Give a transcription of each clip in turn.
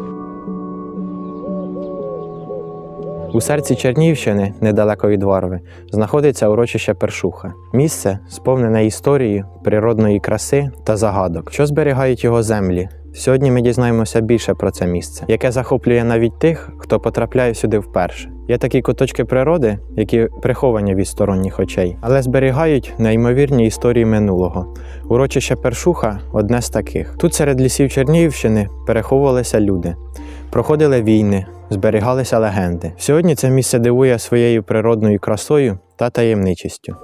you У серці Чернігівщини, недалеко від Варви, знаходиться урочище Першуха. Місце сповнене історією, природної краси та загадок, що зберігають його землі. Сьогодні ми дізнаємося більше про це місце, яке захоплює навіть тих, хто потрапляє сюди вперше. Є такі куточки природи, які приховані від сторонніх очей, але зберігають неймовірні історії минулого. Урочище Першуха одне з таких. Тут серед лісів Чернігівщини переховувалися люди, проходили війни, зберігалися легенди. Сьогодні це місце дивує своєю природною красою та таємничістю.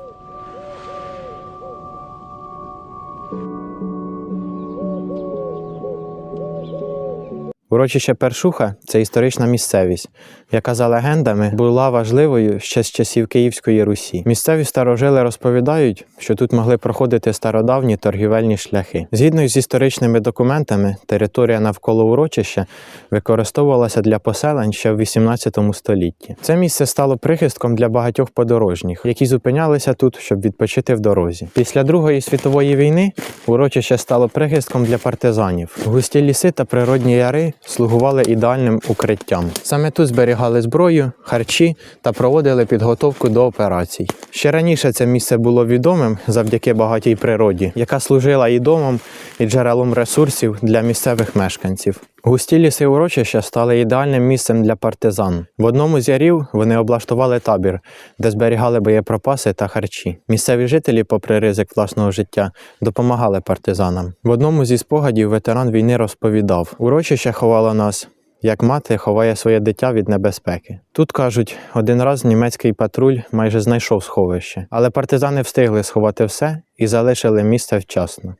Урочище Першуха це історична місцевість, яка за легендами була важливою ще з часів Київської Русі. Місцеві старожили розповідають, що тут могли проходити стародавні торгівельні шляхи. Згідно з історичними документами, територія навколо урочища використовувалася для поселень ще в 18 столітті. Це місце стало прихистком для багатьох подорожніх, які зупинялися тут, щоб відпочити в дорозі. Після Другої світової війни урочище стало прихистком для партизанів. Густі ліси та природні яри слугували ідеальним укриттям. Саме тут зберігали зброю, харчі та проводили підготовку до операцій. Ще раніше це місце було відомим завдяки багатій природі, яка служила і домом, і джерелом ресурсів для місцевих мешканців. Густі ліси урочища стали ідеальним місцем для партизан. В одному з ярів вони облаштували табір, де зберігали боєприпаси та харчі. Місцеві жителі, попри ризик власного життя, допомагали партизанам. В одному зі спогадів ветеран війни розповідав: урочище ховало нас. Як мати ховає своє дитя від небезпеки. Тут кажуть, один раз німецький патруль майже знайшов сховище, але партизани встигли сховати все і залишили місце вчасно.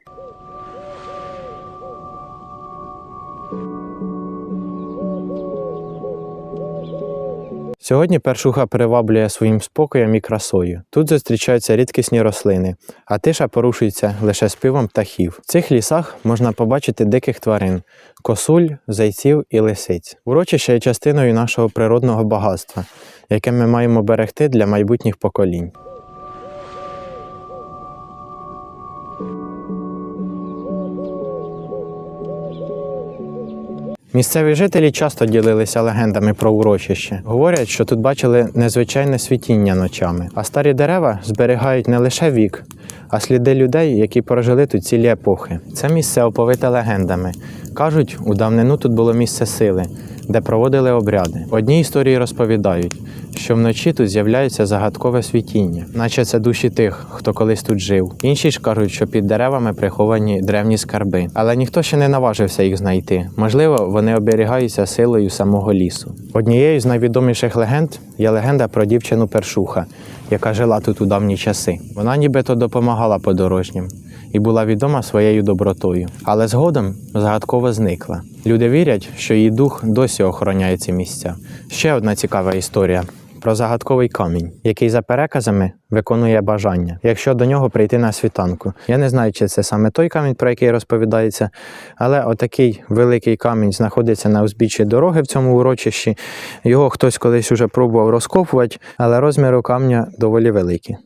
Сьогодні першуха приваблює своїм спокоєм і красою. Тут зустрічаються рідкісні рослини, а тиша порушується лише співом птахів. В цих лісах можна побачити диких тварин, косуль, зайців і лисиць. Урочище є частиною нашого природного багатства, яке ми маємо берегти для майбутніх поколінь. Місцеві жителі часто ділилися легендами про урочище. Говорять, що тут бачили незвичайне світіння ночами, а старі дерева зберігають не лише вік, а сліди людей, які прожили тут цілі епохи. Це місце оповите легендами. Кажуть, у давнину тут було місце сили, де проводили обряди. Одні історії розповідають, що вночі тут з'являється загадкове світіння, наче це душі тих, хто колись тут жив. Інші ж кажуть, що під деревами приховані древні скарби, але ніхто ще не наважився їх знайти. Можливо, вони оберігаються силою самого лісу. Однією з найвідоміших легенд є легенда про дівчину Першуха, яка жила тут у давні часи. Вона нібито допомагала подорожнім і була відома своєю добротою, але згодом загадково зникла. Люди вірять, що її дух досі охороняє ці місця. Ще одна цікава історія. Про загадковий камінь, який за переказами виконує бажання, якщо до нього прийти на світанку. Я не знаю, чи це саме той камінь, про який розповідається, але отакий великий камінь знаходиться на узбіччі дороги в цьому урочищі. Його хтось колись уже пробував розкопувати, але розміри камня доволі великі.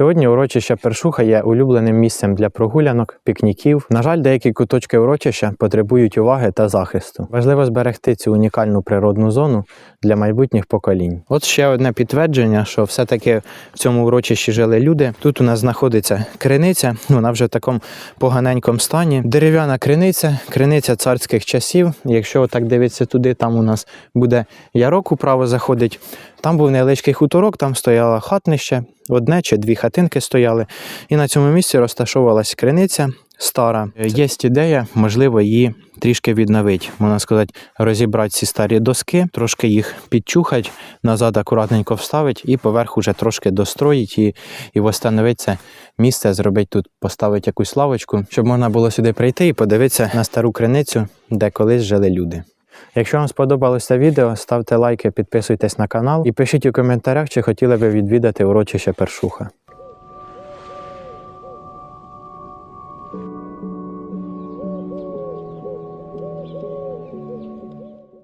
Сьогодні урочище Першуха є улюбленим місцем для прогулянок, пікніків. На жаль, деякі куточки урочища потребують уваги та захисту. Важливо зберегти цю унікальну природну зону для майбутніх поколінь. От ще одне підтвердження, що все-таки в цьому урочищі жили люди. Тут у нас знаходиться криниця, вона вже в такому поганенькому стані. Дерев'яна криниця, криниця царських часів. Якщо так дивитися туди, там у нас буде ярок управо заходить. Там був невеличкий хуторок, там стояло хатнище, одне чи дві хатинки стояли, і на цьому місці розташовувалась криниця стара. Є ідея, можливо, її трішки відновити. Можна сказати, розібрати ці старі доски, трошки їх підчухати, назад акуратненько вставити і поверх уже трошки достроїти і, і встановити це місце, зробити тут, поставити якусь лавочку, щоб можна було сюди прийти і подивитися на стару криницю, де колись жили люди. Якщо вам сподобалося відео, ставте лайки, підписуйтесь на канал і пишіть у коментарях, чи хотіли би відвідати урочище Першуха.